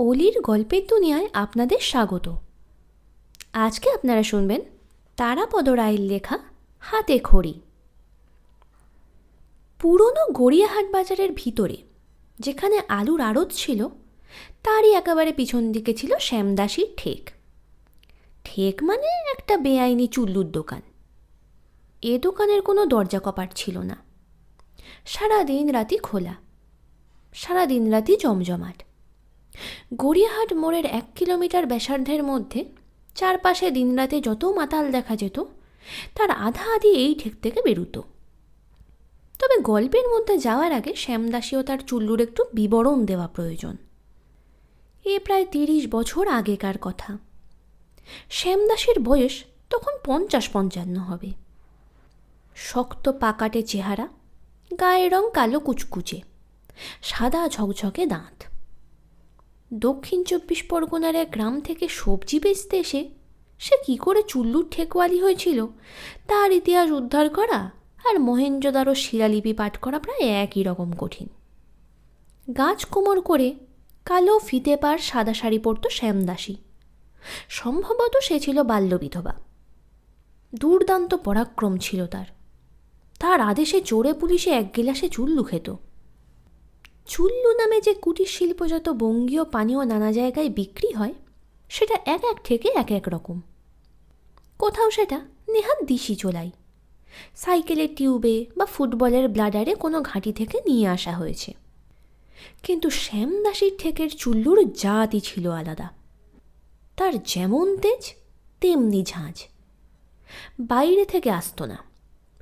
অলির গল্পের দুনিয়ায় আপনাদের স্বাগত। আজকে আপনারা শুনবেন তারাপদ রায়ের লেখা হাতে খড়ি। পুরনো গড়িয়াহাট বাজারের ভিতরে, যেখানে আলুর আড়ত ছিল, তারই একেবারে পিছন দিকে ছিল শ্যামদাসীর ঠেক। ঠেক মানে একটা বেআইনি চুল্লুর দোকান। এ দোকানের কোনো দরজা কপাট ছিল না। সারা দিন রাতি খোলা সারা দিন রাতি জমজমাট। গড়িয়াহাট মোড়ের এক কিলোমিটার ব্যাসার্ধের মধ্যে চারপাশে দিনরাতে যত মাতাল দেখা যেত, তার আধা আধি এই ঠেক থেকে বেরুতো। তবে গল্পের মধ্যে যাওয়ার আগে শ্যামদাসী ও তার চুল্লুর একটু বিবরণ দেওয়া প্রয়োজন। এ প্রায় তিরিশ বছর আগেকার কথা। শ্যামদাসীর বয়স তখন পঞ্চাশ পঞ্চান্ন হবে। শক্ত পাকাটে চেহারা, গায়ের রং কালো কুচকুচে, সাদা ঝকঝকে দাঁত। দক্ষিণ চব্বিশ পরগনার এক গ্রাম থেকে সবজি বেচতে এসে সে কি করে চুল্লুর ঠেকওয়ালি হয়েছিল? তার ইতিহাস উদ্ধার করা আর মহেঞ্জোদারো শিলালিপি পাঠ করা প্রায় একই রকম কঠিন। গাছ কোমর করে কালো ফিতে পার সাদা শাড়ি পরত শ্যামদাসী। সম্ভবত সে ছিল বাল্যবিধবা। দুর্দান্ত পরাক্রম ছিল তার। তার আদেশে চোরে পুলিশে এক গিলাসে চুল্লু খেত। চুল্লু নামে যে কুটির শিল্পজাত বঙ্গীয় পানীয় নানা জায়গায় বিক্রি হয়, সেটা এক এক থেকে এক এক রকম। কোথাও সেটা নেহাত দিশি চোলাই। সাইকেলের টিউবে বা ফুটবলের ব্লাডারে কোনো ঘাঁটি থেকে নিয়ে আসা হয়েছে। কিন্তু শ্যামদাসীর ঠেকের চুল্লুর জাতই ছিল আলাদা। তার যেমন তেজ, তেমনি ঝাঁঝ বাইরে থেকে আসতো না।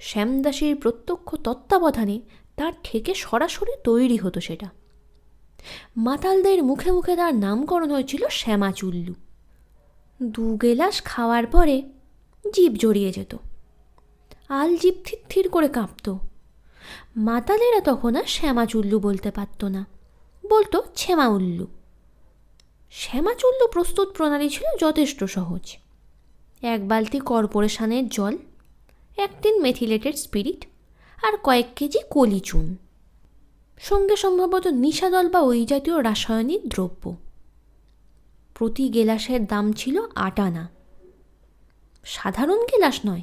শ্যামদাসীর প্রত্যক্ষ তত্ত্বাবধানে তার থেকে সরাসরি তৈরি হতো সেটা। মাতালদের মুখে মুখে তার নামকরণ হয়েছিল শ্যামা চুল্লু। দু গেলাস খাওয়ার পরে জিভ জড়িয়ে যেত। আল জিভ থির করে কাঁপত। মাতালেরা তখন আর শ্যামা চুল্লু বলতে পারত না। বলতো ছেমা উল্লু। শ্যামা চুল্লু প্রস্তুত প্রণালী ছিল যথেষ্ট সহজ। এক বালতি কর্পোরেশনের জল, এক টিন মেথিলেটেড স্পিরিট আর কয়েক কেজি কলিচুন সঙ্গে সম্ভবত নিশাদল বা ওই জাতীয় রাসায়নিক দ্রব্য। প্রতি গেলাসের দাম ছিল আট আনা। সাধারণ গেলাস নয়।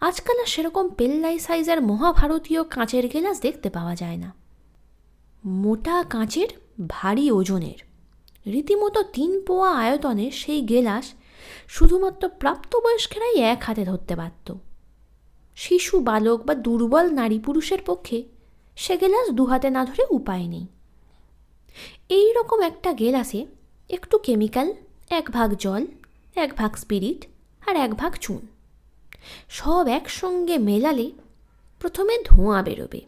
আজকাল আর সেরকম পেল্লাই সাইজের মহাভারতীয় কাঁচের গেলাস দেখতে পাওয়া যায় না। মোটা কাঁচের, ভারী ওজনের। রীতিমতো তিন পোয়া আয়তনের সেই গেলাস শুধুমাত্র প্রাপ্তবয়স্কেরাই এক হাতে ধরতে পারত শিশু, বালক বা দুর্বল নারী পুরুষের পক্ষে সে গেলাস দুহাতে না ধরে উপায় নেই। এই রকম একটা গেলাসে একটু কেমিক্যাল, এক ভাগ জল, এক ভাগ স্পিরিট আর এক ভাগ চুন। সব একসঙ্গে মেলালে প্রথমে ধোঁয়া বেরোবে।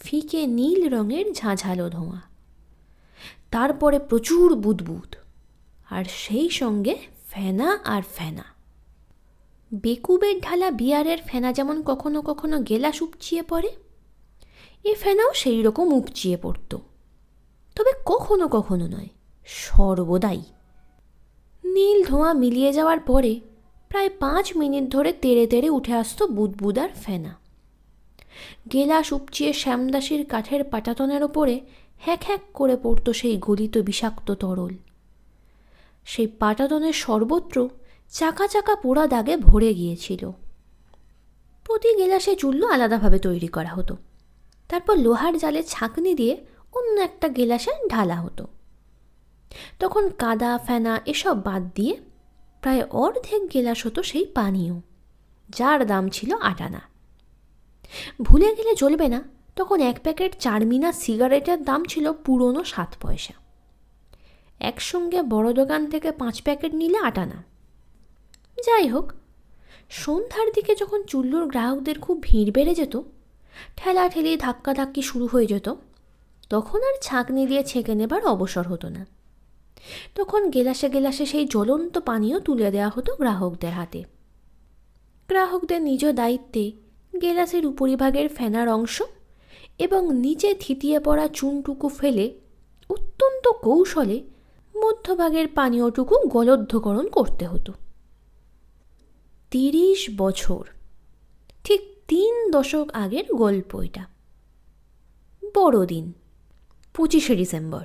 ফিকে নীল রঙের ঝাঁঝালো ধোঁয়া। তারপরে প্রচুর বুদবুদ। আর সেই সঙ্গে ফেনা আর ফেনা। বেকুবের ঢালা বিয়ারের ফেনা যেমন কখনো কখনো গেলাস উপচিয়ে পড়ে, এ ফেনাও সেই রকম উপচিয়ে পড়ত। তবে কখনো কখনো নয়, সর্বদাই। নীল ধোঁয়া মিলিয়ে যাওয়ার পরে প্রায় পাঁচ মিনিট ধরে তেড়ে তেড়ে উঠে আসতো বুদবুদার ফেনা। গেলাস উপচিয়ে শ্যামদাসীর কাঠের পাটাতনের ওপরে হ্যাক হ্যাক করে পড়তো সেই গলিত বিষাক্ত তরল। সেই পাটাতনের সর্বত্র চাকা চাকা পোড়া দাগে ভরে গিয়েছিল। প্রতি গেলাসে চুল্লু আলাদাভাবে তৈরি করা হতো। তারপর লোহার জালে ছাঁকনি দিয়ে অন্য একটা গেলাসে ঢালা হতো। তখন কাদা, ফেনা এসব বাদ দিয়ে প্রায় অর্ধেক গেলাস হতো সেই পানীয়, যার দাম ছিল আটানা ভুলে গেলে চলবে না, তখন এক প্যাকেট চারমিনা সিগারেটের দাম ছিল পুরনো সাত পয়সা। একসঙ্গে বড় দোকান থেকে পাঁচ প্যাকেট নিলে আটানা যাই হোক সন্ধ্যার দিকে যখন চুল্লুর গ্রাহকদের খুব ভিড় বেড়ে যেত, ঠেলাঠেলি ধাক্কাধাক্কি শুরু হয়ে যেত, তখন আর ছাঁকনি দিয়ে ছেঁকে নেবার অবসর হতো না। তখন গেলাসে গেলাসে সেই জ্বলন্ত পানীয় তুলে দেওয়া হতো গ্রাহকদের হাতে। গ্রাহকদের নিজ দায়িত্বে গেলাসের উপরিভাগের ফেনার অংশ এবং নিচে থিতিয়ে পড়া চুনটুকু ফেলে অত্যন্ত কৌশলে মধ্যভাগের পানীয়টুকু গলদ্ধকরণ করতে হতো। তিরিশ বছর। ঠিক তিন দশক আগের গল্প এটা। বড়দিন, পঁচিশে ডিসেম্বর।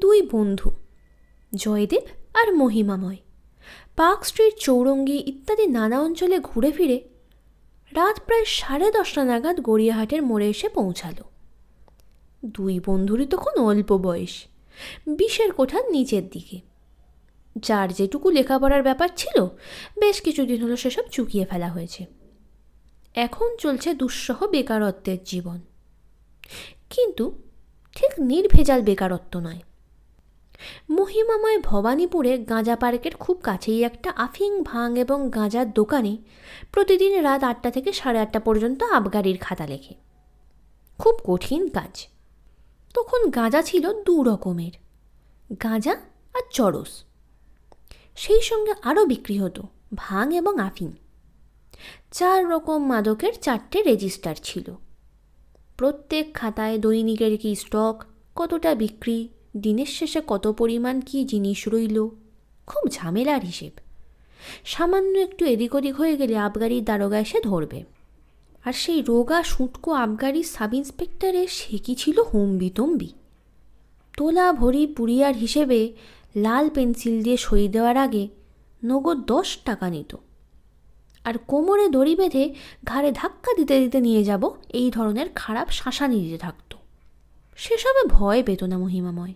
দুই বন্ধু, জয়দেব আর মহিমাময়। পার্ক স্ট্রিট, চৌরঙ্গি ইত্যাদি নানা অঞ্চলে ঘুরে ফিরে রাত প্রায় সাড়ে দশটা নাগাদ গড়িয়াহাটের মোড়ে এসে পৌঁছালো। দুই বন্ধুরই তখন অল্প বয়স বিশের কোঠার নিচের দিকে। যার যেটুকু লেখাপড়ার ব্যাপার ছিল, বেশ কিছুদিন হলো সেসব চুকিয়ে ফেলা হয়েছে। এখন চলছে দুঃসহ বেকারত্বের জীবন। কিন্তু ঠিক নির্ভেজাল বেকারত্ব নয়। মহিমাময় ভবানীপুরে গাঁজা পার্কের খুব কাছেই একটা আফিং ভাং এবং গাঁজার দোকানে প্রতিদিন রাত আটটা থেকে সাড়ে আটটা পর্যন্ত আবগারির খাতা লেখে। খুব কঠিন কাজ। তখন গাঁজা ছিল দু রকমের। গাঁজা আর চরস। সেই সঙ্গে আরও বিক্রি হতো ভাং এবং আফিং চার রকম মাদকের চারটে রেজিস্টার ছিল। প্রত্যেক খাতায় দৈনিকের কি স্টক, কতটা বিক্রি, দিনের শেষে কত পরিমাণ কি জিনিস রইল, খুব ঝামেলার হিসেব। সামান্য একটু এদিক ওদিক হয়ে গেলে আবগারির দারোগা এসে ধরবে। আর সেই রোগা সুটকো আবগারির সাব ইন্সপেক্টরের সে কি ছিল হম্বিতম্বি? তোলা ভরি পুরিয়ার হিসেবে লাল পেন্সিল দিয়ে সই দেওয়ার আগে নগদ দশ টাকা নিত। আর কোমরে দড়ি বেঁধে ঘাড়ে ধাক্কা দিতে দিতে নিয়ে যাব, এই ধরনের খারাপ শাসানি দিতে থাকতো। সেসবে ভয় পেত না মহিমাময়।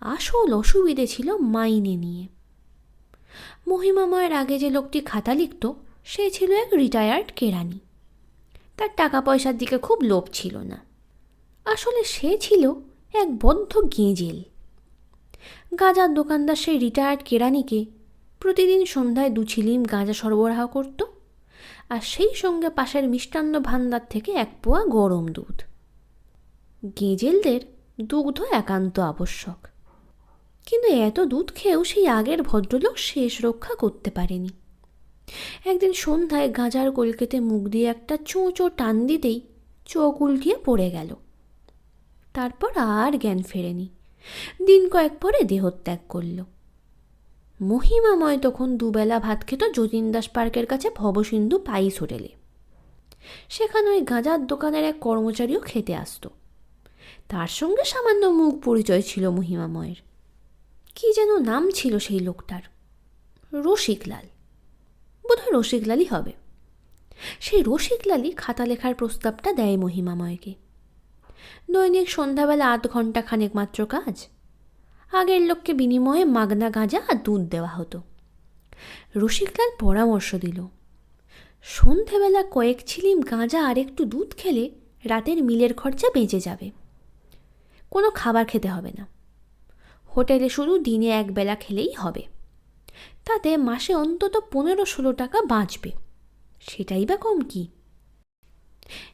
আসল অসুবিধে ছিল মাইনে নিয়ে। মহিমাময়ের আগে যে লোকটি খাতা লিখত, সে ছিল এক রিটায়ার্ড কেরানি। তার টাকা পয়সার দিকে খুব লোভ ছিল না। আসলে সে ছিল এক বদ্ধ গেঁজেল। গাঁজার দোকানদার সেই রিটায়ার্ড কেরানিকে প্রতিদিন সন্ধ্যায় দু ছিলিম গাঁজা সরবরাহ করত আর সেই সঙ্গে পাশের মিষ্টান্ন ভাণ্ডার থেকে এক পোয়া গরম দুধ। গেঁজেলদের দুগ্ধ একান্ত আবশ্যক। কিন্তু এত দুধ খেয়েও সেই আগের ভদ্রলোক শেষ রক্ষা করতে পারেনি। একদিন সন্ধ্যায় গাঁজার কলকেতে মুখ দিয়ে একটা চোঁচো টান দিতেই চোখ উল্টিয়ে পড়ে গেল। তারপর আর জ্ঞান ফেরেনি। দিন কয়েক পরে দেহত্যাগ করল। মহিমাময় তখন দুবেলা ভাত খেত যতীন দাস পার্কের কাছে ভবসিন্ধু পাইস হোটেলে। সেখানে ওই গাঁজার দোকানের এক কর্মচারীও খেতে আসতো। তার সঙ্গে সামান্য মুখ পরিচয় ছিল মহিমাময়ের। কি যেন নাম ছিল সেই লোকটার? রসিকলাল। বোধহয় রসিকলালই হবে। সেই রসিকলালই খাতা লেখার প্রস্তাবটা দেয় মহিমাময়কে। দৈনিক সন্ধ্যাবেলা আধ ঘণ্টা খানেক মাত্র কাজ। আগের লোককে বিনিময়ে মাগনা গাঁজা আর দুধ দেওয়া হতো। রসিকলাল পরামর্শ দিল সন্ধেবেলা কয়েক ছিলিম গাঁজা আর একটু দুধ খেলে রাতের মিলের খরচা বেঁচে যাবে। কোনো খাবার খেতে হবে না। হোটেলে শুধু দিনে একবেলা খেলেই হবে। তাতে মাসে অন্তত পনেরো ষোলো টাকা বাঁচবে। সেটাই বা কম কি?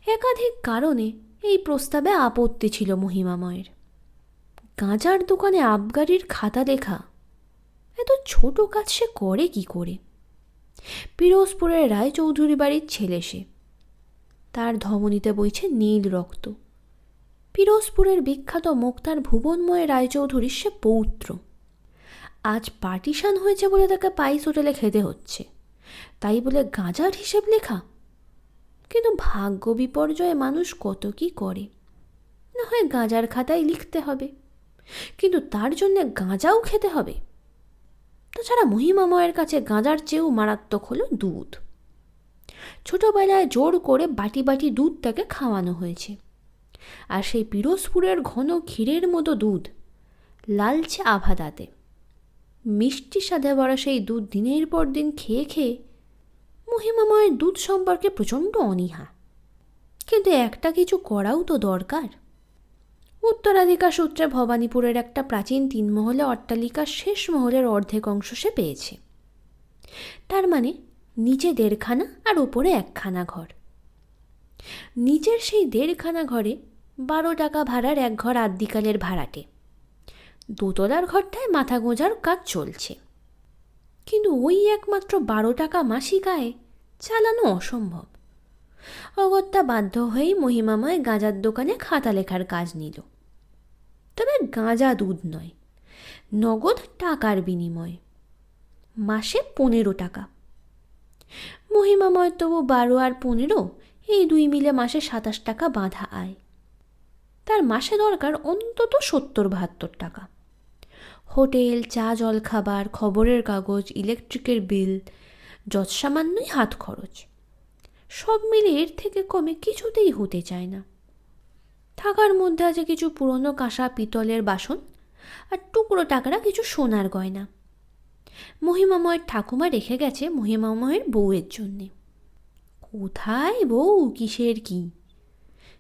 একাধিক কারণে এই প্রস্তাবে আপত্তি ছিল মহিমাময়ের। গাঁজার দোকানে আবগারির খাতা লেখা। এত ছোট কাজ সে করে কি করে? পিরোজপুরের রায়চৌধুরী বাড়ির ছেলে সে। তার ধমনীতে বইছে নীল রক্ত। পিরোজপুরের বিখ্যাত মোক্তার ভুবনময় রায়চৌধুরীর সে পৌত্র। আজ পার্টিশান হয়েছে বলে তাকে পাইস হোটেলে খেতে হচ্ছে। তাই বলে গাঁজার হিসেব লেখা কিন্তু ভাগ্য বিপর্যয়ে মানুষ কত কি করে? না হয় গাঁজার খাতায় লিখতে হবে। কিন্তু তার জন্যে গাঁজাও খেতে হবে। তাছাড়া মহিমাময়ের কাছে গাঁজার চেয়েও মারাত্মক হলো দুধ। ছোটবেলায় জোর করে বাটি বাটি দুধ তাকে খাওয়ানো হয়েছে। আর সেই পিরোজপুরের ঘন ক্ষীরের মতো দুধ লালচে আভা দাঁতে মিষ্টি স্বাদে ভরা সেই দুধ দিনের পর দিন খেয়ে খেয়ে মহিমাময়ের দুধ সম্পর্কে প্রচণ্ড অনীহা। কিন্তু একটা কিছু করাও তো দরকার। উত্তরাধিকার সূত্রে ভবানীপুরের একটা প্রাচীন তিনমহলে অট্টালিকার শেষ মহলের অর্ধেক অংশ সে পেয়েছে। তার মানে নিচে দেড়খানা আর ওপরে একখানা ঘর। নিচের সেই দেড়খানা ঘরে বারো টাকা ভাড়ার এক ঘর আদ্যিকালের ভাড়াটে। দোতলার ঘরটায় মাথা গোঁজার কাজ চলছে। কিন্তু ওই একমাত্র বারো টাকা মাসিক আয়ে চালানো অসম্ভব। অগত্যা বাধ্য হয়েই মহিমাময় গাঁজার দোকানে খাতা লেখার কাজ নিল। তবে গাঁজা দুধ নয়, নগদ টাকার বিনিময়ে, মাসে পনেরো টাকা। মহিমাময় তবু বারো আর পনেরো, এই দুই মিলে মাসে সাতাশ টাকা বাঁধা আয়। তার মাসে দরকার অন্তত সত্তর বাহাত্তর টাকা। হোটেল, চা জল খাবার খবরের কাগজ, ইলেকট্রিকের বিল, যৎসামান্যই হাত খরচ। সব মিলে এর থেকে কমে কিছুতেই হতে চায় না। থাকার মধ্যে আছে কিছু পুরনো কাঁসা পিতলের বাসন আর টুকরো টাকারা কিছু সোনার গয়না। মহিমাময়ের ঠাকুমা রেখে গেছে মহিমাময়ের বউয়ের জন্যে। কোথায় বউ? কিসের কি?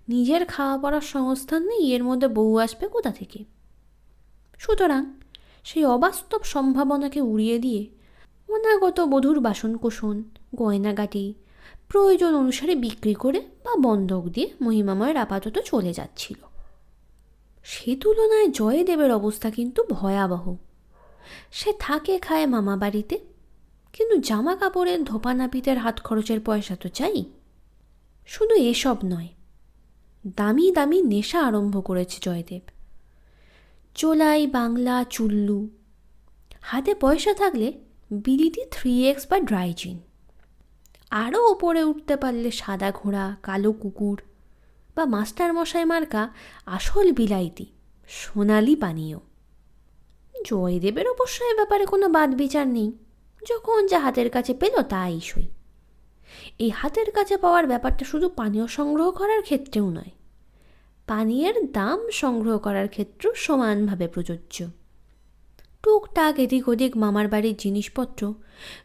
নিজের খাওয়া পড়ার সংস্থান নেই, এর মধ্যে বউ আসবে কোথা থেকে? সুতরাং সেই অবাস্তব সম্ভাবনাকে উড়িয়ে দিয়ে অনাগত বধূর বাসনকোসন, গয়নাগাটি, প্রয়োজন অনুসারে বিক্রি করে বা বন্ধক দিয়ে মহিমাময়ের আপাতত চলে যাচ্ছিল। সে তুলনায় জয়দেবের অবস্থা কিন্তু ভয়াবহ। সে থাকে খায় মামা বাড়িতে, কিন্তু জামা কাপড়ের ধোপা নাপিতের হাত খরচের পয়সা তো চাই। শুধু এসব নয়, দামি দামি নেশা আরম্ভ করেছে জয়দেব। চোলাই বাংলা চুল্লু। হাতে পয়সা থাকলে বিলিতি থ্রি এক্স বা ড্রাই জিন। আরও ওপরে উঠতে পারলে সাদা ঘোড়া, কালো কুকুর বা মাস্টার মশাই মার্কা আসল বিলাইতি, সোনালি পানীয়। জয়দেবের অবশ্য এ ব্যাপারে কোনো বাদ বিচার নেই, যখন যা হাতের কাছে পেল তাই সই। এই হাতের কাছে পাওয়ার ব্যাপারটা শুধু পানীয় সংগ্রহ করার ক্ষেত্রেও নয় পানীয়ের দাম সংগ্রহ করার ক্ষেত্র সমানভাবে প্রযোজ্য। টুকটাক এদিক ওদিক মামার বাড়ির জিনিসপত্র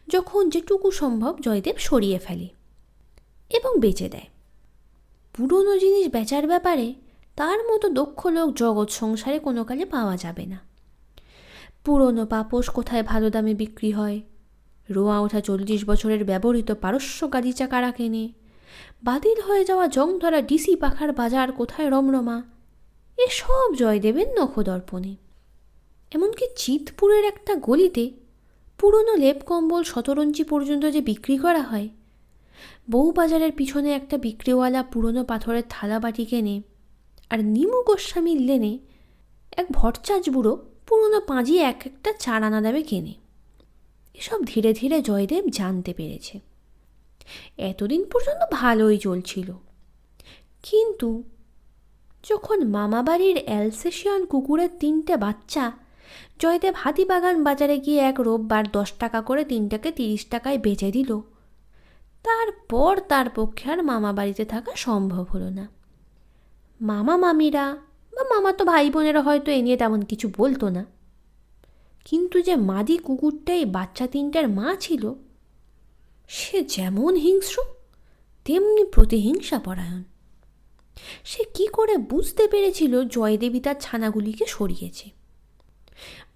যখন যেটুকু সম্ভব জয়দেব সরিয়ে ফেলে এবং বেচে দেয়। পুরনো জিনিস বেচার ব্যাপারে তার মতো দক্ষ লোক জগৎ সংসারে কোনো কালে পাওয়া যাবে না। পুরনো পাপোশ কোথায় ভালো দামে বিক্রি হয়? রোয়া ওঠা চল্লিশ বছরের ব্যবহৃত পারস্য গালিচা কারা কেনে বাতিল হয়ে যাওয়া জং ধরা ডিসি পাখার বাজার কোথায় রমরমা? এসব জয়দেবের নখদর্পণে। এমনকি চিতপুরের একটা গলিতে পুরনো লেপ কম্বল শতরঞ্চি পর্যন্ত যে বিক্রি করা হয় বউ বাজারের পিছনে একটা বিক্রিওয়ালা পুরনো পাথরের থালা বাটি কেনে আর নিমু গোস্বামীর লেনে এক ভটচাজ বুড়ো পুরনো পাঁজি এক একটা চার আনা দামে কেনে। এসব ধীরে ধীরে জয়দেব জানতে পেরেছে। এতদিন পর্যন্ত ভালোই চলছিল। কিন্তু যখন মামাবাড়ির অ্যালসেশিয়ান কুকুরের তিনটে বাচ্চা জয়দেব হাতিবাগান বাজারে গিয়ে এক রোববার দশ টাকা করে তিনটাকে তিরিশ টাকায় বেচে দিল, তারপর তার পক্ষে আর মামা বাড়িতে থাকা সম্ভব হলো না। মামা মামিরা বা মামা তো ভাই বোনেরা হয়তো এ নিয়ে তেমন কিছু বলতো না। কিন্তু যে মাদি কুকুরটাই বাচ্চা তিনটার মা ছিল সে যেমন হিংস্র, তেমনি প্রতিহিংসা পরায়ণ সে কি করে বুঝতে পেরেছিল জয়দেবী তার ছানাগুলিকে সরিয়েছে?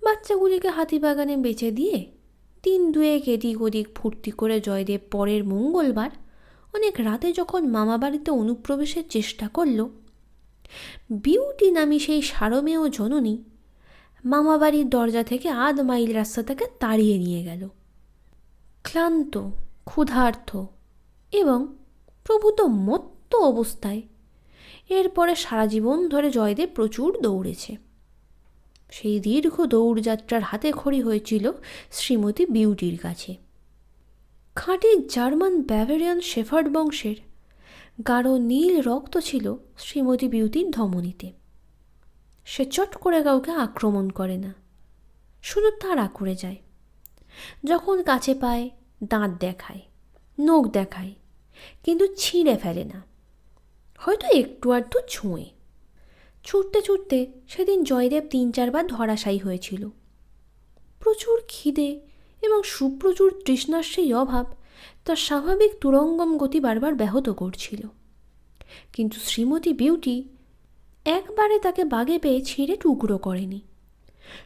বাচ্চাগুলিকে হাতিবাগানে বেচে দিয়ে দিন দুয়েক এদিক ওদিক ফুর্তি করে জয়দেব পরের মঙ্গলবার অনেক রাতে যখন মামাবাড়িতে অনুপ্রবেশের চেষ্টা করল, বিউটি নামি সেই সারমেয় জননী মামাবাড়ির দরজা থেকে আধ মাইল রাস্তা থেকে তাড়িয়ে নিয়ে গেল। ক্লান্ত ক্ষুধার্থ এবং প্রভূত মত্ত অবস্থায়। এরপরে সারা জীবন ধরে জয়দেব প্রচুর দৌড়েছে। সেই দীর্ঘ দৌড়যাত্রার হাতে খড়ি হয়েছিল শ্রীমতী বিউটির কাছে। খাঁটি জার্মান ব্যাভেরিয়ান শেফার্ড বংশের গাঢ় নীল রক্ত ছিল শ্রীমতী বিউটির ধমনীতে। সে চট করে কাউকে আক্রমণ করে না, শুধু তাড়া করে যায়। যখন কাছে পায় দাঁত দেখায়, নখ দেখায়, কিন্তু ছিঁড়ে ফেলে না। হয়তো একটু আধটু ছুঁয়ে। ছুটতে ছুটতে সেদিন জয়দেব তিন চারবার ধরাশায়ী হয়েছিল। প্রচুর খিদে এবং সুপ্রচুর তৃষ্ণার সেই অভাব তার স্বাভাবিক তুরঙ্গম গতি বারবার ব্যাহত করছিল। কিন্তু শ্রীমতী বিউটি একবারে তাকে বাগে পেয়ে ছিঁড়ে টুকরো করেনি।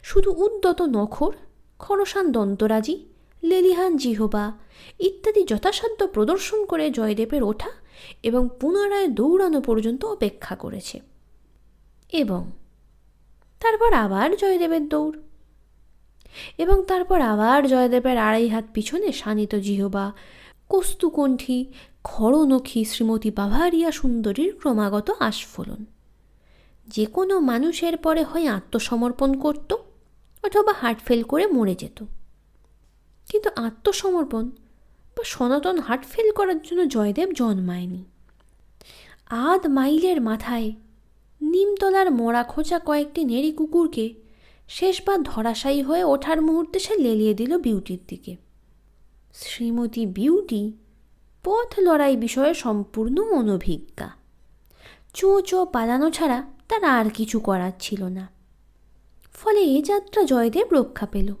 শুধু উদ্যত নখর, খরসান দন্তরাজি লেলিহান জিহবা ইত্যাদি যথাসাধ্য প্রদর্শন করে জয়দেবের ওঠা এবং পুনরায় দৌড়ানো পর্যন্ত অপেক্ষা করেছে। এবং তারপর আবার জয়দেবের দৌড়। এবং তারপর আবার জয়দেবের আড়াই হাত পিছনে শানিত জিহবা, কস্তুকণ্ঠী খড়নখী শ্রীমতী বাভারিয়া সুন্দরীর ক্রমাগত আস্ফলন। যে কোনো মানুষের পরে হয় আত্মসমর্পণ করত অথবা হার্টফেল করে মরে যেত। কিন্তু আত্মসমর্পণ বা সনাতন হার্ট ফেল করার জন্য জয়দেব জন্মায়নি। আধ মাইলের মাথায় নিমতলার মরা খোঁচা কয়েকটি নেড়ি কুকুরকে শেষবার ধরাশায়ী হয়ে ওঠার মুহূর্তে সে লেলিয়ে দিল বিউটির দিকে। শ্রীমতী বিউটি পথ লড়াই বিষয়ে সম্পূর্ণ অনভিজ্ঞা। চো চো পালানো ছাড়া তার আর কিছু করার ছিল না। ফলে এ যাত্রা জয়দেব রক্ষা পেল।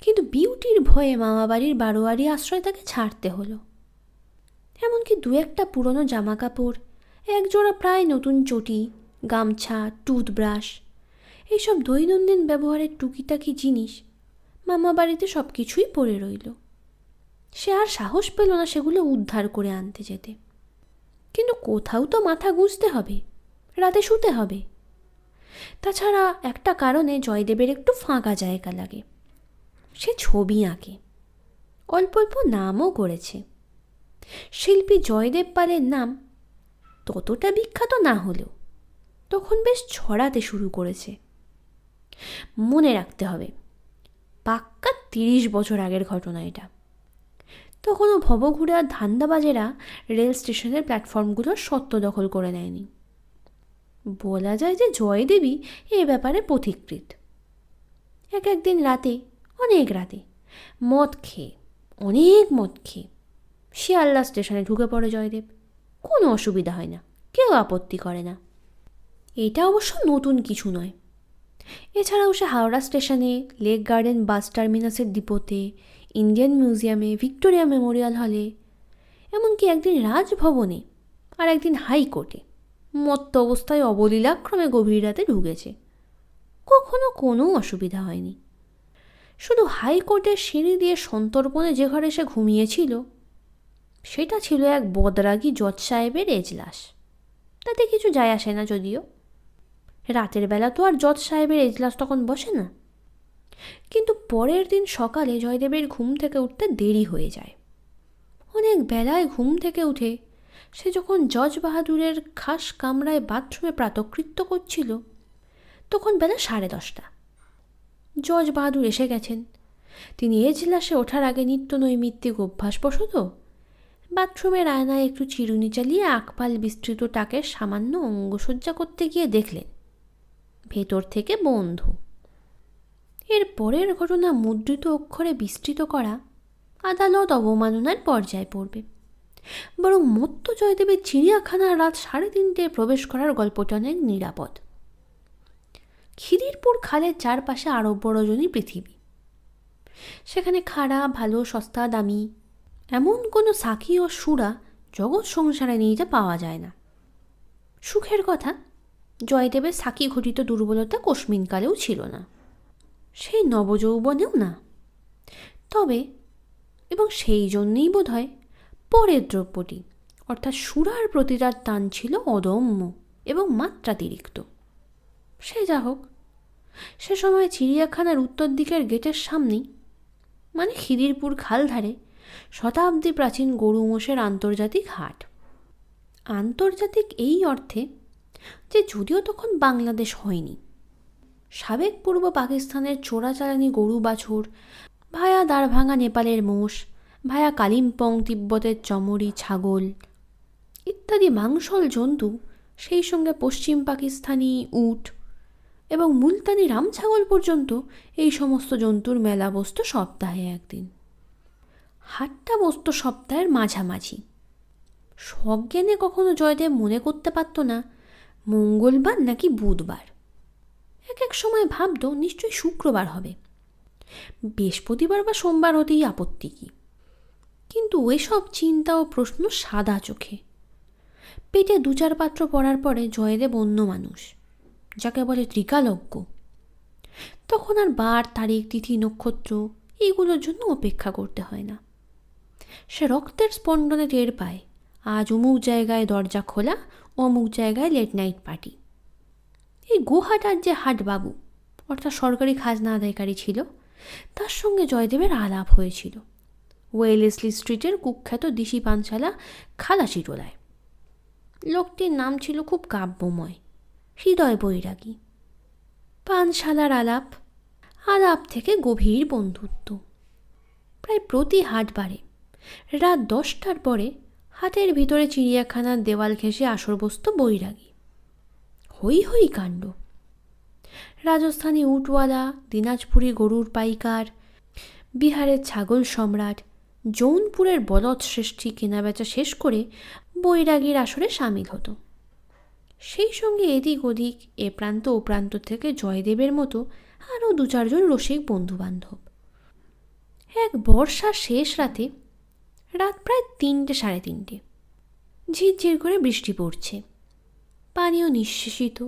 কিন্তু বিউটির ভয়ে মামাবাড়ির বারোয়ারি আশ্রয় তাকে ছাড়তে হলো। এমনকি দু একটা পুরনো জামা কাপড় একজোড়া প্রায় নতুন চটি, গামছা, টুথব্রাশ এইসব দৈনন্দিন ব্যবহারের টুকিটাকি জিনিস মামা বাড়িতে সব কিছুই পড়ে রইল। সে আর সাহস পেল না সেগুলো উদ্ধার করে আনতে যেতে। কিন্তু কোথাও তো মাথা গুঁজতে হবে, রাতে শুতে হবে। তাছাড়া একটা কারণে জয়দেবের একটু ফাঁকা জায়গা লাগে। সে ছবি আঁকে। অল্প অল্প নামও করেছে। শিল্পী জয়দেব পালের নাম ততটা বিখ্যাত না হলেও তখন বেশ ছড়াতে শুরু করেছে। মনে রাখতে হবে, পাক্কা তিরিশ বছর আগের ঘটনা এটা। তখনও ভবঘুরে আর ধান্দাবাজেরা রেল স্টেশনের প্ল্যাটফর্মগুলোর সত্ত্ব দখল করে নেয়নি। বলা যায় যে জয়দেবী এ ব্যাপারে পথিকৃত এক একদিন রাতে অনেক রাতে। মদ খেয়ে, অনেক মদ খেয়ে শিয়ালদা স্টেশনে ঢুকে পড়ে জয়দেব। কোনো অসুবিধা হয় না, কেউ আপত্তি করে না। এটা অবশ্য নতুন কিছু নয়। এছাড়াও সে হাওড়া স্টেশনে, লেক গার্ডেন বাস টার্মিনাসের ডিপোতে, ইন্ডিয়ান মিউজিয়ামে, ভিক্টোরিয়া মেমোরিয়াল হলে, এমনকি একদিন রাজভবনে আর একদিন হাইকোর্টে মত্ত অবস্থায় অবলীলাক্রমে গভীর রাতে ঢুকেছে। কখনো কোনো অসুবিধা হয়নি। শুধু হাইকোর্টের সিঁড়ি দিয়ে সন্তর্পণে যে ঘরে সে ঘুমিয়েছিল, সেটা ছিল এক বদরাগী জজ সাহেবের এজলাস। তাতে কিছু যায় আসে না যদিও। রাতের বেলা তো আর জজ সাহেবের এজলাস তখন বসে না। কিন্তু পরের দিন সকালে জয়দেবের ঘুম থেকে উঠতে দেরি হয়ে যায়। অনেক বেলায় ঘুম থেকে উঠে সে যখন জজ বাহাদুরের খাস কামরায় বাথরুমে প্রাতকৃত্য করছিল, তখন বেলা সাড়ে দশটা। জজ বাহাদুর এসে গেছেন। তিনি এজলাসে ওঠার আগে নিত্য নৈমিত্তিক অভ্যাসবশত বাথরুমের আয়নায় একটু চিরুনি চালিয়ে আকপাল বিস্তৃত টাকের সামান্য অঙ্গসজ্জা করতে গিয়ে দেখলেন, ভেতর থেকে বন্ধু। এর পরের ঘটনা মুদ্রিত অক্ষরে বিস্তৃত করা আদালত অবমাননার পর্যায়ে পড়বে। বরং মত্ত জয়দেবের চিড়িয়াখানার রাত সাড়ে তিনটে প্রবেশ করার গল্পটা অনেক নিরাপদ। খিদিরপুর খালের চারপাশে আরব্য রজনী পৃথিবী। সেখানে খাড়া, ভালো, সস্তা, দামি, এমন কোনো সাকি ও সুরা জগৎ সংসারে নিয়ে যা পাওয়া যায় না। সুখের কথা, জয়দেবের সাকি ঘটিত দুর্বলতা কোশ্মিনকালেও ছিল না। সেই নবযৌবনেও না। তবে, এবং সেই জন্যেই বোধ হয় পরের দ্রব্যটি, অর্থাৎ সুরার প্রতি তার টান ছিল অদম্য এবং মাত্রাতিরিক্ত। সে যা হোক সে সময় চিড়িয়াখানার উত্তর দিকের গেটের সামনেই মানে খিদিরপুর খাল ধারে শতাব্দী প্রাচীন গরু মোষের আন্তর্জাতিক হাট। আন্তর্জাতিক এই অর্থে যে যদিও তখন বাংলাদেশ হয়নি। সাবেক পূর্ব পাকিস্তানের চোরাচালানি গরু বাছুর, ভায়া দাঁড়ভাঙা নেপালের মোষ, ভায়া কালিম্পং তিব্বতের চমরি ছাগল, ইত্যাদি মাংসল জন্তু, সেই সঙ্গে পশ্চিম পাকিস্তানি উট এবং মুলতানি রাম ছাগল পর্যন্ত এই সমস্ত জন্তুর মেলা বসত সপ্তাহে একদিন। হাটটা বসত সপ্তাহের মাঝামাঝি। সজ্ঞানে কখনো জয়দেব মনে করতে পারত না, মঙ্গলবার নাকি বুধবার। এক এক সময় ভাবত নিশ্চয়ই শুক্রবার হবে। বৃহস্পতিবার বা সোমবার হতেই আপত্তি কী? কিন্তু এসব চিন্তা ও প্রশ্ন সাদা চোখে। পেটে দু চার পাত্র পড়ার পরে জয়দেব অন্য মানুষ। যাকে বলে ত্রিকালজ্ঞ তখন আর বার, তারিখ, তিথি, নক্ষত্র এইগুলোর জন্য অপেক্ষা করতে হয় না। সে রক্তের স্পন্দনে টের পায়, আজ অমুক জায়গায় দরজা খোলা, অমুক জায়গায় লেট নাইট পার্টি এই গুহাটার যে হাটবাবু, অর্থাৎ সরকারি খাজনা আদায়কারী ছিল, তার সঙ্গে জয়দেবের আলাপ হয়েছিল। ওয়েলেসলি স্ট্রিটের কুখ্যাত দিশি পানশালা খালাসিটোলায় লোকটির নাম ছিল খুব কাব্যময়। হৃদয় বৈরাগী। পানশালার আলাপ আলাপ থেকে গভীর বন্ধুত্ব। প্রায় প্রতি হাটবারে রাত দশটার পরে হাটের ভিতরে চিড়িয়াখানার দেওয়াল ঘেঁষে আসর বসত বৈরাগী। হই হই কাণ্ড। রাজস্থানী উটওয়ালা, দিনাজপুরি গরুর পাইকার, বিহারের ছাগল সম্রাট, জৌনপুরের বলদ শ্রেষ্ঠী কেনাবেচা শেষ করে বৈরাগীর আসরে সামিল হতো। সেই সঙ্গে এদিক ওদিক, এ প্রান্ত ও প্রান্ত থেকে জয়দেবের মতো আরও দু চারজন রসিক বন্ধুবান্ধব। এক বর্ষার শেষ রাতে, রাত প্রায় তিনটে সাড়ে তিনটে, ঝিরঝির করে বৃষ্টি পড়ছে, পানীয় নিঃশেষিত।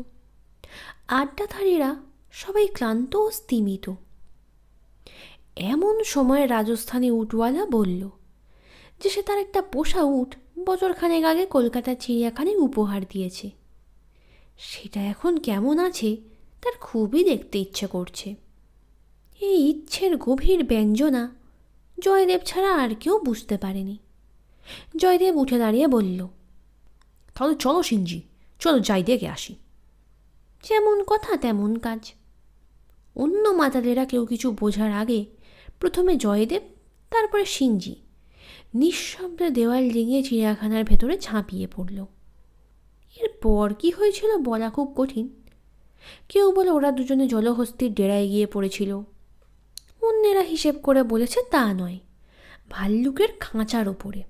আড্ডাধারীরা সবাই ক্লান্ত ও স্তিমিত এমন সময় রাজস্থানী উটওয়ালা বলল, যে সে তার একটা পোষা উট বছরখানেক আগে কলকাতা চিড়িয়াখানায় উপহার দিয়েছে। সেটা এখন কেমন আছে, তার খুবই দেখতে ইচ্ছে করছে। এই ইচ্ছের গভীর ব্যঞ্জনা জয়দেব ছাড়া আর কেউ বুঝতে পারেনি। জয়দেব উঠে দাঁড়িয়ে বলল, তাহলে চলো সিনজি, চলো যাই, দেখে আসি। যেমন কথা তেমন কাজ। অন্য মাতালেরা কেউ কিছু বোঝার আগে প্রথমে জয়দেব, তারপরে সিঞ্জি নিঃশব্দে দেওয়াল ডিঙিয়ে চিড়িয়াখানার ভেতরে ঝাঁপিয়ে পড়ল। এরপর কি হয়েছিল বলা খুব কঠিন। কেউ বলে ওরা দুজনে জলহস্তির ডেরায় গিয়ে পড়েছিল। অন্যেরা হিসেব করে বলেছে তা নয়, ভাল্লুকের খাঁচার ওপরে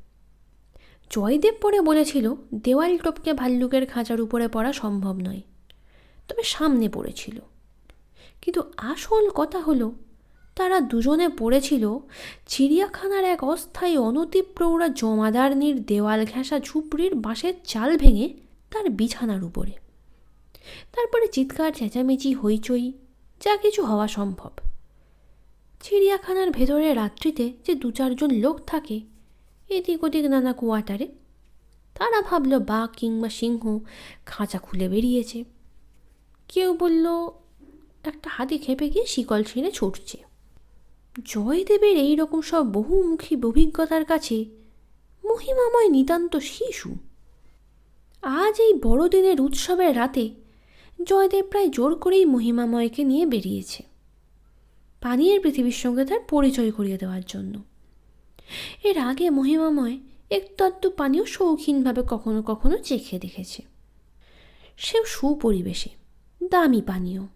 জয়দেব পরে বলেছিল, দেওয়াল টপকে ভাল্লুকের খাঁচার উপরে পড়া সম্ভব নয়, তবে সামনে পড়েছিল। কিন্তু আসল কথা হলো, তারা দুজনে পড়েছিল, চিড়িয়াখানার এক অস্থায়ী অনতিপ্রৌঢ়া জমাদারনির দেওয়াল ঘেঁষা ঝুপড়ির বাঁশের চাল ভেঙে তার বিছানার উপরে। তারপরে চিৎকার, চেঁচামেচি, হইচই, যা কিছু হওয়া সম্ভব। চিড়িয়াখানার ভেতরে রাত্রিতে যে দু চারজন লোক থাকে, এদিক ওদিক নানা কোয়ার্টারে তারা ভাবল বাঘ কিংবা সিংহ খাঁচা খুলে বেরিয়েছে। কেউ বলল, একটা হাতি খেপে গিয়ে শিকল ছিঁড়ে ছুটছে। জয়দেবের এই রকম সব বহুমুখী অভিজ্ঞতার কাছে মহিমাময় নিতান্ত শিশু আজ এই বড়দিনের উৎসবের রাতে জয়দেব প্রায় জোর করেই মহিমাময়কে নিয়ে বেরিয়েছে। পানীয়ের পৃথিবীর সঙ্গে তার পরিচয় করিয়ে দেওয়ার জন্য। এর আগে মহিমাময় একটু আধটু পানীয় শৌখিনভাবে কখনো কখনো চেখে দেখেছে। সেও সুপরিবেশে, দামি পানীয়।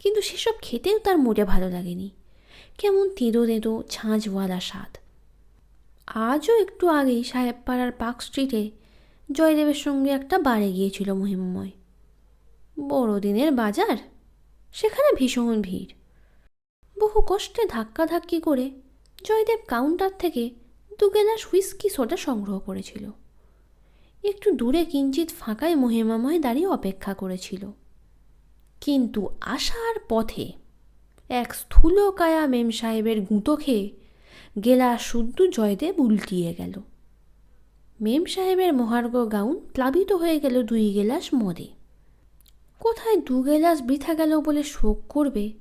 কিন্তু সেসব খেতেও তার মোটে ভালো লাগেনি। কেমন তেঁদো তেঁদো ঝাঁঝওয়ালা স্বাদ। আজও একটু আগেই সাহেবপাড়ার পার্ক স্ট্রিটে জয়দেবের সঙ্গে একটা বারে গিয়েছিল মহিমময়। বড়দিনের বাজার? সেখানে ভীষণ ভিড়। বহু কষ্টে ধাক্কাধাক্কি করে জয়দেব কাউন্টার থেকে দু গেলাস হুইস্কি সোডা সংগ্রহ করেছিল। একটু দূরে কিঞ্চিত ফাঁকায় মহিমাময় দাঁড়িয়ে অপেক্ষা করেছিল। কিন্তু আসার পথে এক স্থূলকায়া মেম সাহেবের গুঁতো খেয়ে গেলা শুদ্ধ জয়দেব উল্টিয়ে গেল। মেম সাহেবের মহার্ঘ গাউন প্লাবিত হয়ে গেল দুই গেলাস মদে। কোথায় দু গেলাস বৃথা গেল বলে শোক করবে?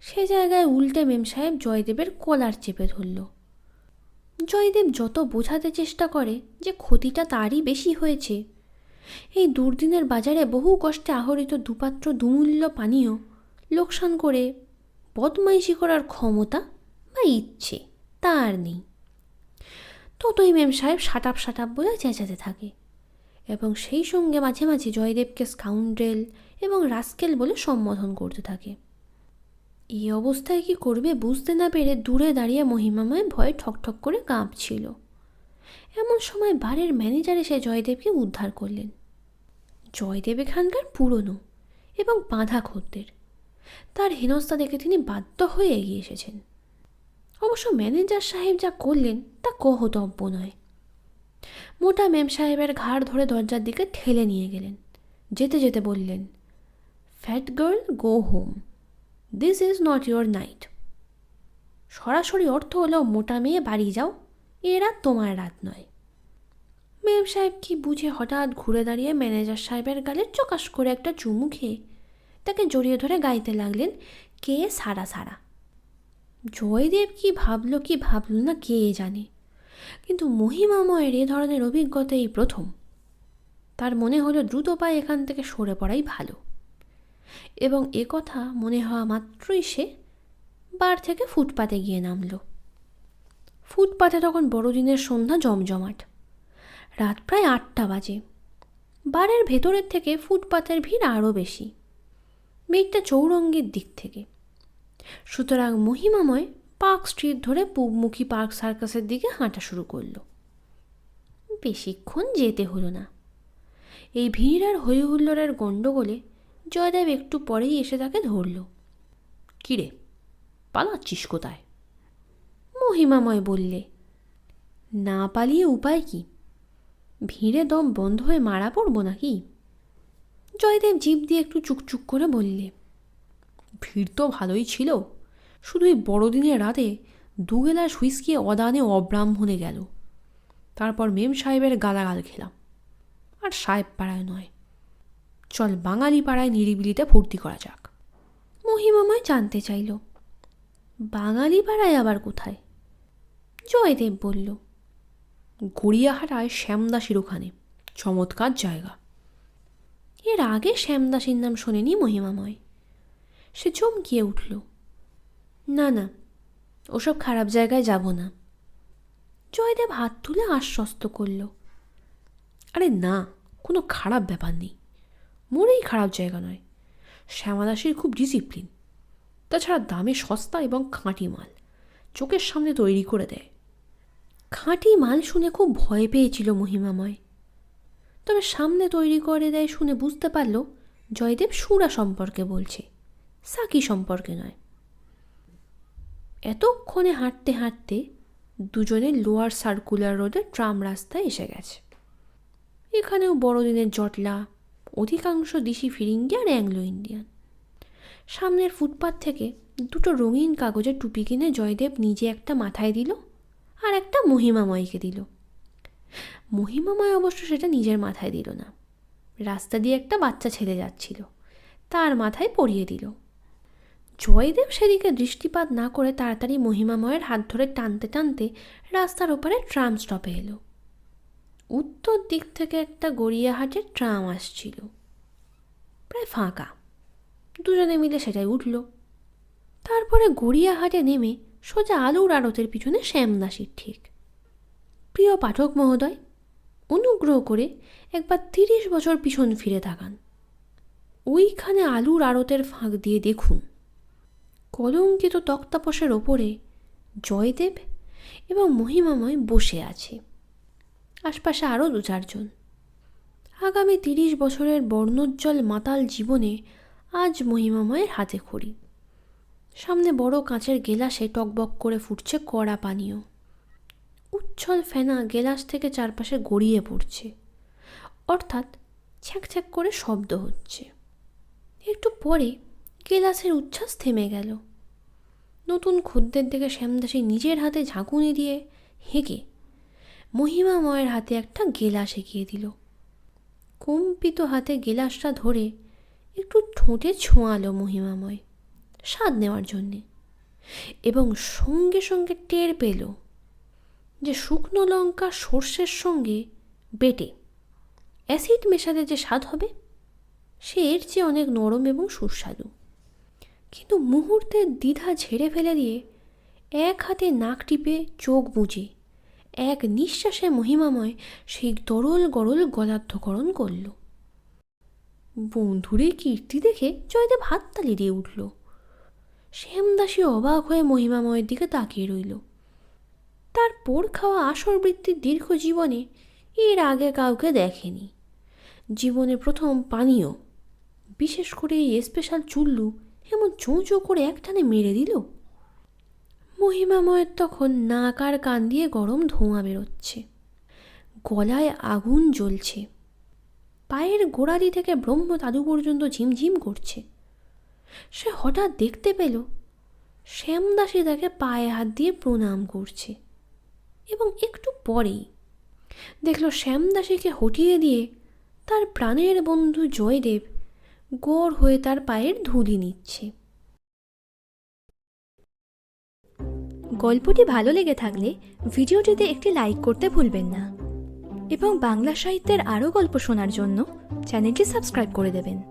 সে জায়গায় উল্টে মেম সাহেব জয়দেবের কলার চেপে ধরল। জয়দেব যত বোঝাতে চেষ্টা করে যে ক্ষতিটা তারই বেশি হয়েছে। এই দুর্দিনের বাজারে বহু কষ্টে আহরিত দুপাত্র দুমূল্য পানীয়, লোকসান করে বদমাইশি করার ক্ষমতা বা ইচ্ছে তার নেই। ততই মেম সাহেব সাটাপ সাটাপ বলে চেঁচাতে থাকে। এবং সেই সঙ্গে মাঝে মাঝে জয়দেবকে স্কাউন্ড্রেল এবং রাস্কেল বলে সম্বোধন করতে থাকে। এই অবস্থায় কি করবে বুঝতে না পেরে দূরে দাঁড়িয়ে মহিমাময় ভয়ে ঠকঠক করে কাঁপছিল। এমন সময় বারের ম্যানেজার এসে জয়দেবকে উদ্ধার করলেন। জয়দেব এখানকার পুরনো এবং বাঁধা খদ্দের। তার হেনস্থা দেখে তিনি বাধ্য হয়ে এগিয়ে এসেছেন। অবশ্য ম্যানেজার সাহেব যা করলেন, তা কহতব্য নয়। মোটা মেম সাহেবের ঘাড় ধরে দরজার দিকে ঠেলে নিয়ে গেলেন। যেতে যেতে বললেন, fat girl, go home. This is not your night. সরাসরি অর্থ হলো, মোটা মেয়ে, বাড়ি যাও। এ রাত তোমার রাত নয়। মেম সাহেব কি বুঝে হঠাৎ ঘুরে দাঁড়িয়ে ম্যানেজার সাহেবের গালে চকাশ করে একটা চুমু খেয়ে তাকে জড়িয়ে ধরে গাইতে লাগলেন, কে সারা সারা? জয়দেব কি ভাবলো, কি ভাবল না কে জানে। কিন্তু মহিমাময়ের এ ধরনের অভিজ্ঞতা এই প্রথম। তার মনে হলো দ্রুত পায়ে এখান থেকে সরে পড়াই ভালো। এবং এ কথা মনে হওয়া মাত্রই সে বার থেকে ফুটপাতে গিয়ে নামল। ফুটপাতে তখন বড়দিনের সন্ধ্যা জমজমাট। রাত প্রায় আটটা বাজে। বারের ভেতরের থেকে ফুটপাতের ভিড় আরও বেশি। ভিড়টা চৌরঙ্গের দিক থেকে। সুতরাং মহিমাময় পার্ক স্ট্রিট ধরে পূবমুখী পার্ক সার্কাসের দিকে হাঁটা শুরু করল। বেশিক্ষণ যেতে হলো না। এই ভিড় আর হই গণ্ডগোলে জয়দেব একটু পরেই এসে তাকে ধরল। কিরে, পালাচ্ছিস কোথায়? মহিমাময় বললে, না পালিয়ে উপায় কি? ভিড়ে দম বন্ধ হয়ে মারা পড়ব নাকি? জয়দেব জিভ দিয়ে একটু চুকচুক করে বললে ভিড় তো ভালোই ছিল। শুধু এই বড়দিনের রাতে দু গেলাস হুইস্কি অদানে অব্রাহ্মণে গেল। তারপর মেম সাহেবের গালাগাল খেলাম। আর সাহেব পাড়ায় নয়। চল বাঙালি পাড়ায় নিরিবিলিতে ফুর্তি করা যাক। মহিমাময় জানতে চাইল, বাঙালি পাড়ায় আবার কোথায়? জয়দেব বলল, গড়িয়াহাটায় শ্যামদাসির ওখানে, চমৎকার জায়গা। এর আগে শ্যামদাসীর নাম শোনেনি মহিমাময়। সে চমকিয়ে উঠল। না না, ওসব খারাপ জায়গায় যাব না। জয়দেব হাত তুলে আশ্বস্ত করল। আরে না, কোনো খারাপ ব্যাপার নেই। মোটেই খারাপ জায়গা নয়। শ্যামাদাসের খুব ডিসিপ্লিন তাছাড়া দামে সস্তা এবং খাঁটি মাল। চোখের সামনে তৈরি করে দেয়। খাঁটি মাল শুনে খুব ভয় পেয়েছিল মহিমাময়। তবে সামনে তৈরি করে দেয় শুনে বুঝতে পারল জয়দেব সুরা সম্পর্কে বলছে। সাকি সম্পর্কে নয়। এতক্ষণে হাঁটতে হাঁটতে দুজনে লোয়ার সার্কুলার রোডে ট্রাম রাস্তায় এসে গেছে। এখানেও বড়দিনের জটলা, অধিকাংশ দিশি ফিরিঙ্গি আর অ্যাংলো ইন্ডিয়ান। সামনের ফুটপাথ থেকে দুটো রঙিন কাগজের টুপি কিনে জয়দেব নিজে একটা মাথায় দিল আর একটা মহিমাময়কে দিল। মহিমাময় অবশ্য সেটা নিজের মাথায় দিল না। রাস্তা দিয়ে একটা বাচ্চা ছেলে যাচ্ছিল, তার মাথায় পরিয়ে দিল। জয়দেব সেদিকে দৃষ্টিপাত না করে তাড়াতাড়ি মহিমাময়ের হাত ধরে টানতে টানতে রাস্তার ওপারে ট্রাম স্টপে এলো। উত্তর দিক থেকে একটা গড়িয়াহাটের ট্রাম আসছিল। প্রায় ফাঁকা। দুজনে মিলে সেটাই উঠল। তারপরে গড়িয়াহাটে নেমে সোজা আলুর আড়তের পিছনে শ্যামদাসীর ঠিক। প্রিয় পাঠক মহোদয়, অনুগ্রহ করে একবার তিরিশ বছর পিছন ফিরে তাকান। ওইখানে আলুর আড়তের ফাঁক দিয়ে দেখুন। কলঙ্কিত তক্তাপসের ওপরে জয়দেব এবং মহিমাময় বসে আছে। আশপাশে আরও দু চারজন। আগামী তিরিশ বছরের বর্ণোজ্জ্বল মাতাল জীবনে আজ মহিমাময়ের হাতে খড়ি। সামনে বড় কাঁচের গেলাসে টকবক করে ফুটছে কড়া পানীয়। উচ্ছল ফেনা গেলাস থেকে চারপাশে গড়িয়ে পড়ছে। অর্থাৎ ছ্যাঁক করে শব্দ হচ্ছে। একটু পরে গেলাসের উচ্ছ্বাস থেমে গেল। নতুন খদ্দের দিকে শ্যামদাসী নিজের হাতে ঝাঁকুনি দিয়ে হেঁকে মহিমাময়ের হাতে একটা গেলাস এগিয়ে দিল। কম্পিত হাতে গেলাসটা ধরে একটু ঠোঁটে ছোঁয়ালো মহিমাময় স্বাদ নেওয়ার জন্যে এবং সঙ্গে সঙ্গে টের পেল যে শুকনো লঙ্কা সর্ষের সঙ্গে বেটে অ্যাসিড মেশাতে যে স্বাদ হবে, সে এর চেয়ে অনেক নরম এবং সুস্বাদু। কিন্তু মুহূর্তের দ্বিধা ঝেড়ে ফেলে দিয়ে এক হাতে নাক টিপে চোখ বুঝে এক নিঃশ্বাসে মহিমাময় সেই তরল গরল গলার্ধকরণ করল। বন্ধুরে কীর্তি দেখে জয়দেব হাততালি দিয়ে উঠল। শ্যামদাসী অবাক হয়ে মহিমাময়ের দিকে তাকিয়ে রইল। তার পোর খাওয়া আসর বৃত্তির দীর্ঘ জীবনে এর আগে কাউকে দেখেনি। জীবনে প্রথম পানীয়, বিশেষ করে এই স্পেশাল চুল্লু এমন চোঁ চোঁ করে একটানে মেরে দিল। মহিমাময়ের তখন নাক আর কান দিয়ে গরম ধোঁয়া বেরোচ্ছে। গলায় আগুন জ্বলছে। পায়ের গোড়ালি থেকে ব্রহ্ম তাদু পর্যন্ত ঝিমঝিম করছে। সে হঠাৎ দেখতে পেল, শ্যামদাসী তাকে পায়ে হাত দিয়ে প্রণাম করছে। এবং একটু পরেই দেখল শ্যামদাসীকে হটিয়ে দিয়ে তার প্রাণের বন্ধু জয়দেব গড় হয়ে তার পায়ের ধুলি নিচ্ছে। গল্পটি ভালো লেগে থাকলে ভিডিওটিতে একটি লাইক করতে ভুলবেন না। এবং বাংলা সাহিত্যের আরও গল্প শোনার জন্য চ্যানেলটি সাবস্ক্রাইব করে দেবেন।